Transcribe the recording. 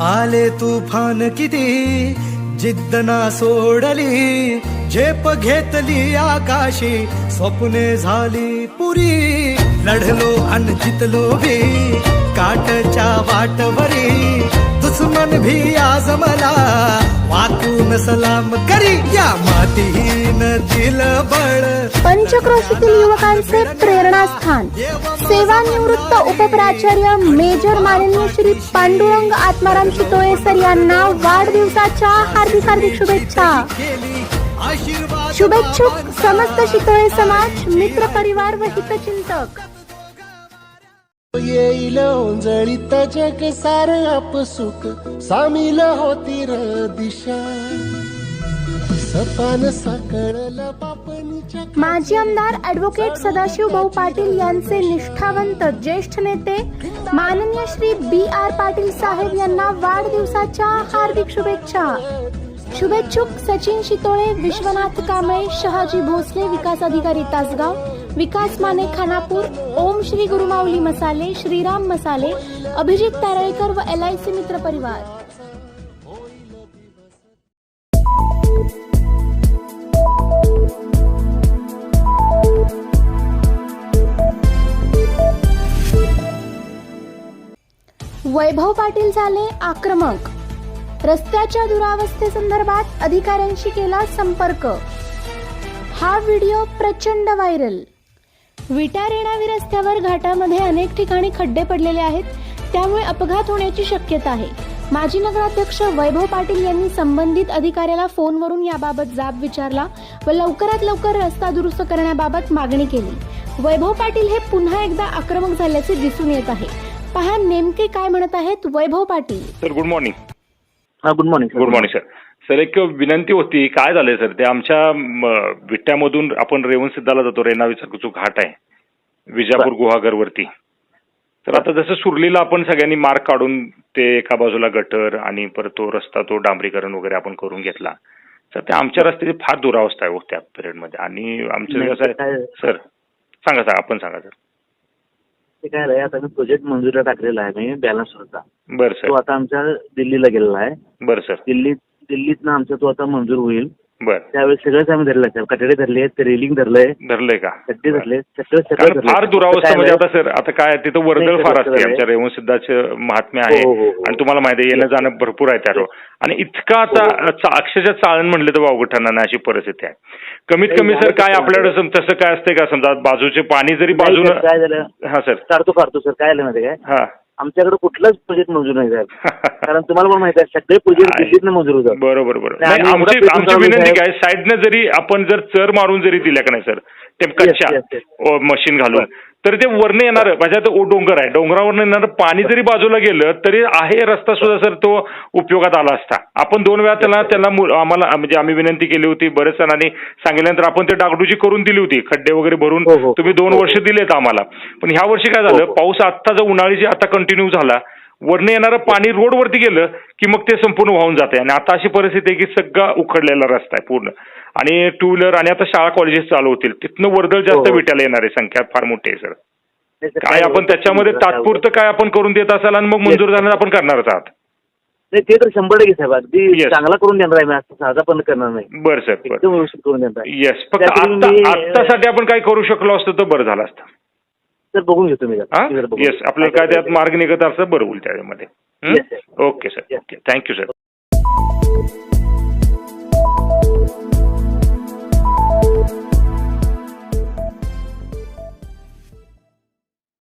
आले तुफान किती? जिद्द ना सोडली झेप घेतली आकाशी स्वप्ने झाली पुरी. लढलो अन जितलो भी काटच्या वाटवरी दुश्मन भी आज मला सलाम करी या मातीहीन दिल बळ पंचक्रोशीतील युवकांचे प्रेरणास्थान. सेवानिवृत्त उपप्राचार्य मेजर माननीय श्री पांडुरंग आत्माराम चितोळे सर यांना वाढदिवसाच्या हार्दिक हार्दिक शुभेच्छा. शुभेच्छुक समस्त शितोळे समाज मित्र परिवार व हितचिंतक. येईल ओंजळीत जग सार आपसुक सामील होती र दिशा. सपान साकळल माजी आमदार ॲडव्होकेट सदाशिव भाऊ पाटील यांचे निष्ठावंत ज्येष्ठ नेते माननीय श्री बी आर पाटील साहेब यांना वाढदिवसाच्या हार्दिक शुभेच्छा. शुभेच्छुक सचिन शितोळे विश्वनाथ कांबळे शहाजी भोसले विकास अधिकारी तासगाव विकास माने खानापूर ओम श्री गुरुमाऊली मसाले श्रीराम मसाले अभिजित तारळेकर व एल आय सी मित्र परिवार. वैभव पाटील झाले आक्रमक. रस्त्याच्या दुरावस्थेसंदर्भात अधिकाऱ्यांशी केला संपर्क. हा व्हिडिओ प्रचंड व्हायरल. विटा रेणावी रस्त्यावर घाटामध्ये अनेक ठिकाणी खड्डे पडलेले आहेत. त्यामुळे अपघात होण्याची शक्यता आहे. माजी नगराध्यक्ष वैभव पाटील यांनी संबंधित अधिकाऱ्याला फोनवरून याबाबत जाब विचारला व लवकरात लवकर रस्ता दुरुस्त करण्याबाबत मागणी केली. वैभव पाटील हे पुन्हा एकदा आक्रमक झाल्याचे दिसून येत आहे. पहा नेमके काय म्हणत आहेत Vaibhav Patil. Sir good morning हा good morning good morning sir sir एक विनंती होती काय झालंय सर? ते आमच्या म, विट्यामधून आपण रेवण सिद्धाला जातो रेणावीचा जो घाट आहे विजापूर गुहागरवरती. तर आता जसं सुरलीला आपण सगळ्यांनी मार्ग काढून ते एका बाजूला गटर आणि परत तो रस्ता तो डांबरीकरण वगैरे आपण करून घेतला तर ते आमच्या रस्त्याची फार दुरावस्था आहे हो त्या पिरियडमध्ये आणि आमचं नाही, कसं आहे सर सांगा सांगा आपण सांगा सर. ते काय आता मी प्रोजेक्ट मंजुरीला टाकलेला आहे मी बॅलन्स होता बरं तो सर आता आमच्या दिल्लीला गेलेला आहे. बरं सर. दिल्लीत दिल्लीतनं आमचा तो आता मंजूर होईल. बरं. त्यावेळेस सगळंच आम्ही धरलं. आहे कटडे धरले ते रेलिंग धरलंय. धरलंय का? बरं. धरले सगळं सगळं कारण. फार दुरावस्था म्हणजे? आता सर आता काय तिथं वर्दळ फार असते आमच्या रेवण सिद्धाचं महात्म्य आहे हो, हो, हो. आणि तुम्हाला माहिती आहे येणं जाणं भरपूर आहे त्या रोड. आणि इतका आता. चा- अक्षरशः चाळण म्हणलं तर वावगं ठरणार नाही अशी परिस्थिती आहे. कमीत कमी सर झालं काय आपल्याकडे सम- तसं काय असते का? समजा बाजूचे पाणी जरी बाजूनं काय झालं? हा सर. काढतो काढतो सर. काय आलं माहिती काय? हा. आमच्याकडे कुठलंच प्रोजेक्ट मंजूर नाही साहेब. कारण तुम्हाला पण माहिती आहे सगळे प्रोजेक्ट. दिल्लीतनं मंजूर होतात. बरोबर बरोबर. आमची विनंती काय साईडनं जरी आपण जर चर मारून जरी दिल्या का नाही सर yes. मशीन घालून. तर ते वरनं येणार माझ्या तर डोंगर आहे. डोंगरावरनं येणार पाणी जरी बाजूला गेलं तरी आहे रस्ता सुद्धा सर तो उपयोगात आला असता. आपण दोन वेळा त्याला त्याला आम्हाला म्हणजे आम्ही विनंती केली होती. बरेच जणांनी सांगितल्यानंतर आपण ते डागडुजी करून दिली होती. खड्डे वगैरे भरून हो, हो. तुम्ही दोन हो, वर्ष दिलेत आम्हाला. पण ह्या वर्षी काय झालं. पाऊस आत्ता जो उन्हाळी जे आता कंटिन्यू झाला वरनं येणारं पाणी रोडवरती गेलं की मग ते संपूर्ण वाहून जाते आणि आता अशी परिस्थिती आहे की सगळा उखडलेला रस्ता आहे पूर्ण. आणि टू व्हीलर आणि आता शाळा कॉलेजेस चालू होतील. तिथनं वर्दळ जास्त हो. विटायला येणार आहे संख्या फार मोठी आहे सर. काय आपण? त्याच्यामध्ये? तात्पुरतं काय आपण करून देत असाल आणि मग मंजूर झाल्यानं आपण करणारच आहात. नाही ते तर शंभर टक्के साहेब. अगदी. चांगला करून देणार आहे मी. साधा पण करणार नाही. बरं सर एकदम व्यवस्थित करून देणार येस फक्त आत्तासाठी आपण काय करू शकलो असतं तर बरं झालं असतं. सर बघून घेतो मी. येस. आपल्याला काय त्यात मार्ग निघत असतं बरं होईल त्याच्यामध्ये sir. Okay sir. Okay thank you sir